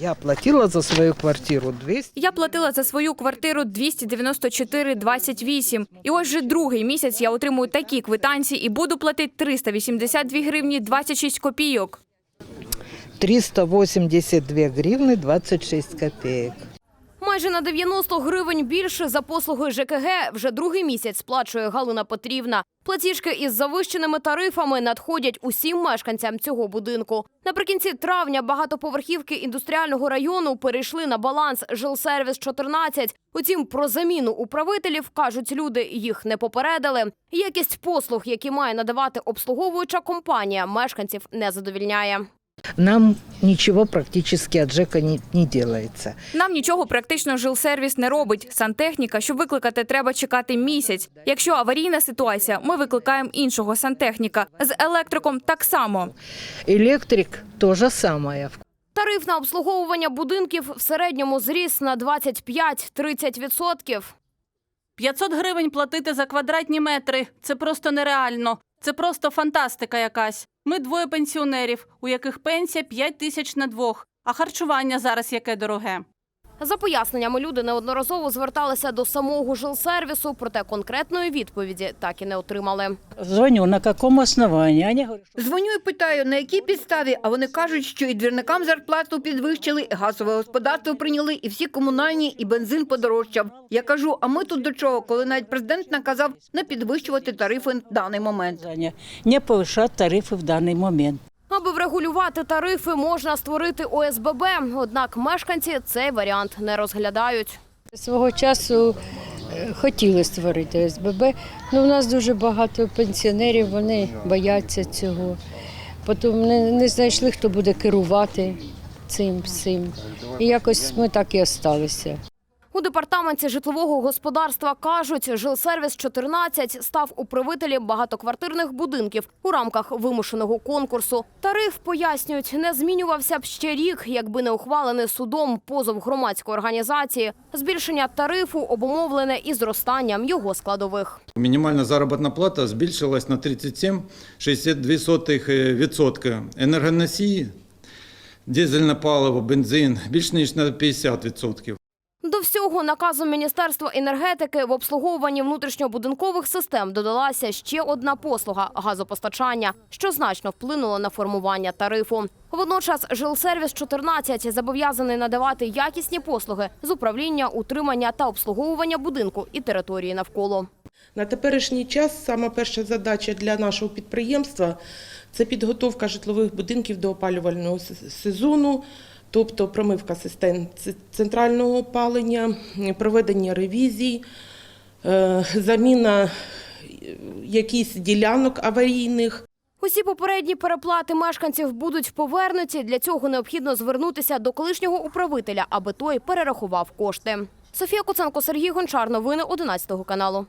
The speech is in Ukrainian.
Я платила за свою квартиру 200. Я платила за свою квартиру 294,28. І ось вже другий місяць я отримую такі квитанції і буду платити 382 гривні 26 копійок. 382 гривни 26 копеек. Майже на 90 гривень більше за послуги ЖКГ вже другий місяць сплачує Галина Петрівна. Платіжки із завищеними тарифами надходять усім мешканцям цього будинку. Наприкінці травня багатоповерхівки індустріального району перейшли на баланс жилсервіс 14. Утім, про заміну управителів кажуть люди, їх не попередили. Якість послуг, які має надавати обслуговуюча компанія, мешканців не задовільняє. Нам ничего практически от ЖЭКа не, не делается. Нам нічого практично жилсервіс не робить. Сантехніка, щоб викликати, треба чекати місяць. Якщо аварійна ситуація, ми викликаємо іншого сантехніка. З електриком так само. Электрик то же самое. Тариф на обслуговування будинків в середньому зріс на 25-30%. 500 гривень платити за квадратні метри це просто нереально. Це просто фантастика якась. Ми двоє пенсіонерів, у яких пенсія 5 тисяч на двох, а харчування зараз яке дороге. За поясненнями люди неодноразово зверталися до самого жилсервісу, проте конкретної відповіді так і не отримали. Звоню, на каком основании? Они говорят, что Дзвоню і питаю, на якій підставі, а вони кажуть, що і двірникам зарплату підвищили, і газове господарство прийняли, і всі комунальні, і бензин подорожчав. Я кажу, а ми тут до чого, коли навіть президент наказав не підвищувати тарифи в даний момент. Таня, не повышать тарифы в данный момент. Врегулювати тарифи, можна створити ОСББ. Однак мешканці цей варіант не розглядають. Свого часу е, хотіли створити СББ, але у нас дуже багато пенсіонерів, вони бояться цього. Потім не, не знайшли, хто буде керувати цим всім. І якось ми так і осталися. У департаменті житлового господарства кажуть, жилсервіс 14 став управителі багатоквартирних будинків у рамках вимушеного конкурсу. Тариф пояснюють, не змінювався б ще рік, якби не ухвалений судом позов громадської організації. Збільшення тарифу обумовлене і зростанням його складових. Мінімальна заробітна плата збільшилась на 37,62%. Енергоносії, дизельне паливо, бензин більш ніж на 50%. Всього наказом Міністерства енергетики в обслуговуванні внутрішньобудинкових систем додалася ще одна послуга газопостачання, що значно вплинуло на формування тарифу. Водночас жилсервіс 14 зобов'язаний надавати якісні послуги з управління, утримання та обслуговування будинку і території навколо. На теперішній час сама перша задача для нашого підприємства це підготовка житлових будинків до опалювального сезону, тобто промивка систем центрального опалення, проведення ревізій, е, заміна е, якісь ділянок аварійних. Усі попередні переплати мешканців будуть повернуті. Для цього необхідно звернутися до колишнього управителя, аби той перерахував кошти. Софія Куценко, Сергій Гончар. Новини 11 каналу.